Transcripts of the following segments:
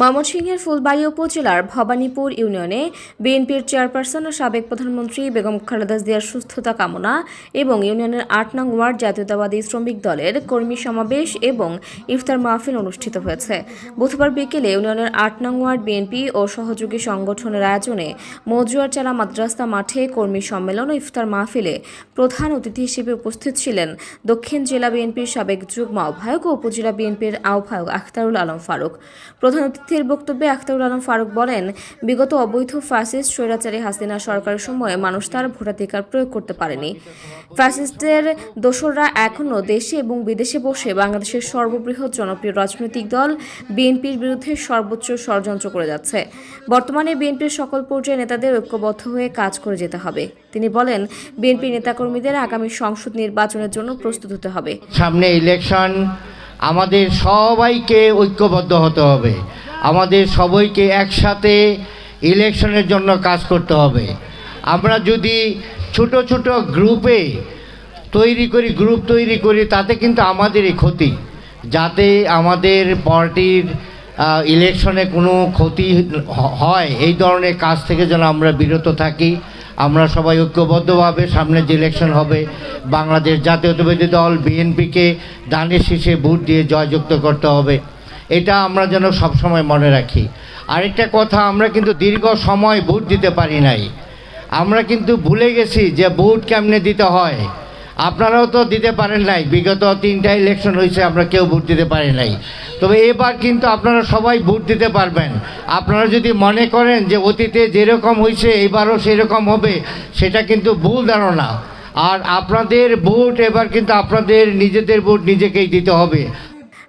ময়মনসিংহের ফুলবাড়ী উপজেলার ভবানীপুর ইউনিয়নে বিএনপির চেয়ারপারসন ও সাবেক প্রধানমন্ত্রী বেগম খালেদা জিয়ার সুস্থতা কামনা এবং ইউনিয়নের আট নং ওয়ার্ড জাতীয়তাবাদী শ্রমিক দলের কর্মী সমাবেশ এবং ইফতার মাহফিল অনুষ্ঠিত হয়েছে। বুধবার বিকেলে ইউনিয়নের আট নং ওয়ার্ড বিএনপি ও সহযোগী সংগঠনের আয়োজনে মজুয়ার মজুয়ারচালা মাদ্রাসা মাঠে কর্মী সম্মেলন ও ইফতার মাহফিলে প্রধান অতিথি হিসেবে উপস্থিত ছিলেন দক্ষিণ জেলা বিএনপির সাবেক যুগ্ম আহ্বায়ক ও উপজেলা বিএনপির আহ্বায়ক আখতারুল আলম ফারুক। প্রধান অতিথির বক্তব্যে আখতারুল আলম ফারুক বলেন, বিগত অবৈধ ফ্যাসিস্ট স্বৈরাচারী হাসিনা সরকারের সময়ে মানুষ তার ভোটাধিকার প্রয়োগ করতে পারেনি। ফ্যাসিস্টের দোসররা এখনও দেশে এবং বিদেশে বসে বাংলাদেশের সর্ববৃহৎ জনপ্রিয় রাজনৈতিক দল বিএনপির বিরুদ্ধে সর্বোচ্চ ষড়যন্ত্র করে যাচ্ছে। বর্তমানে বিএনপির সকল পর্যায়ে নেতাদের ঐক্যবদ্ধ হয়ে কাজ করে যেতে হবে। তিনি বলেন, বিএনপি নেতাকর্মীদের আগামী সংসদ নির্বাচনের জন্য প্রস্তুত হতে হবে। সামনে ইলেকশন, আমাদের সবাইকে ঐক্যবদ্ধ হতে হবে। আমাদের সবাইকে একসাথে ইলেকশনের জন্য কাজ করতে হবে। আমরা যদি ছোট ছোট গ্রুপে তৈরি করি, গ্রুপ তৈরি করি, তাতে কিন্তু আমাদেরই ক্ষতি। যাতে আমাদের পার্টির ইলেকশনে কোনো ক্ষতি হয়, এই ধরনের কাজ থেকে যেন আমরা বিরত থাকি। আমরা সবাই ঐক্যবদ্ধভাবে সামনে যে ইলেকশন হবে, বাংলাদেশ জাতীয়তাবাদী দল, বিএনপিকে দানের শীষে ভোট দিয়ে জয়যুক্ত করতে হবে। এটা আমরা যেন সবসময় মনে রাখি। আরেকটা কথা, আমরা কিন্তু দীর্ঘ সময় ভোট দিতে পারি নাই। আমরা কিন্তু ভুলে গেছি যে ভোট কেমনে দিতে হয়। আপনারাও তো দিতে পারেন নাই। বিগত তিনটা ইলেকশন হয়েছে, আমরা কেউ ভোট দিতে পারি নাই। তবে এবার কিন্তু আপনারা সবাই ভোট দিতে পারবেন। আপনারা যদি মনে করেন যে অতীতে যেরকম হয়েছে, এবারও সেরকম হবে, সেটা কিন্তু ভুল ধারণা। আর আপনাদের ভোট এবার কিন্তু আপনাদের নিজেদের ভোট নিজেকেই দিতে হবে।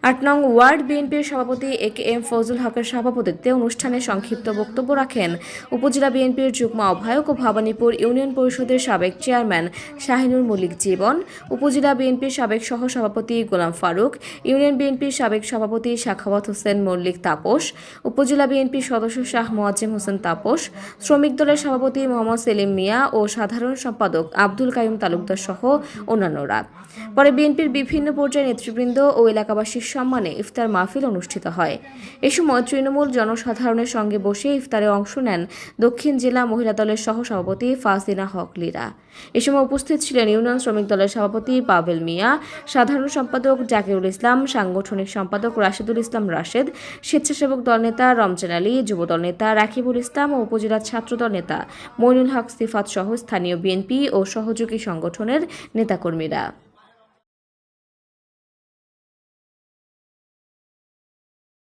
আট নং ওয়ার্ড বিএনপির সভাপতি এ কে এম ফজল হকের সভাপতিত্বে অনুষ্ঠানে সংক্ষিপ্ত বক্তব্য রাখেন উপজেলা বিএনপির যুগ্ম আহ্বায়ক ও ভবানীপুর ইউনিয়ন পরিষদের সাবেক চেয়ারম্যান শাহিনুর মল্লিক জীবন, উপজেলা বিএনপির সাবেক সহসভাপতি গোলাম ফারুক, ইউনিয়ন বিএনপির সাবেক সভাপতি শাখাওয়াত হোসেন মল্লিক তাপস, উপজেলা বিএনপির সদস্য শাহ মোয়াজ্জেম হোসেন তাপস, শ্রমিক দলের সভাপতি মোহাম্মদ সেলিম মিয়া ও সাধারণ সম্পাদক আব্দুল কায়ুম তালুকদার সহ অন্যান্যরা। পরে বিএনপির বিভিন্ন পর্যায়ে নেতৃবৃন্দ ও এলাকাবাসীর সম্মানে ইফতার মাহফিল অনুষ্ঠিত হয়। এ সময় তৃণমূল জনসাধারণের সঙ্গে বসে ইফতারে অংশ নেন দক্ষিণ জেলা মহিলা দলের সহ সভাপতি ফাসিনা হক লীরা। এ সময় উপস্থিত ছিলেন ইউনিয়ন শ্রমিক দলের সভাপতি পাভেল মিয়া, সাধারণ সম্পাদক জাকিরুল ইসলাম, সাংগঠনিক সম্পাদক রাশেদুল ইসলাম রাশেদ, স্বেচ্ছাসেবক দল নেতা রমজান আলী যুবদল নেতা রাকিবুল ইসলাম ও উপজেলা ছাত্রদল নেতা মইনুল হক সিফাত সহ স্থানীয় বিএনপি ও সহযোগী সংগঠনের নেতাকর্মীরা।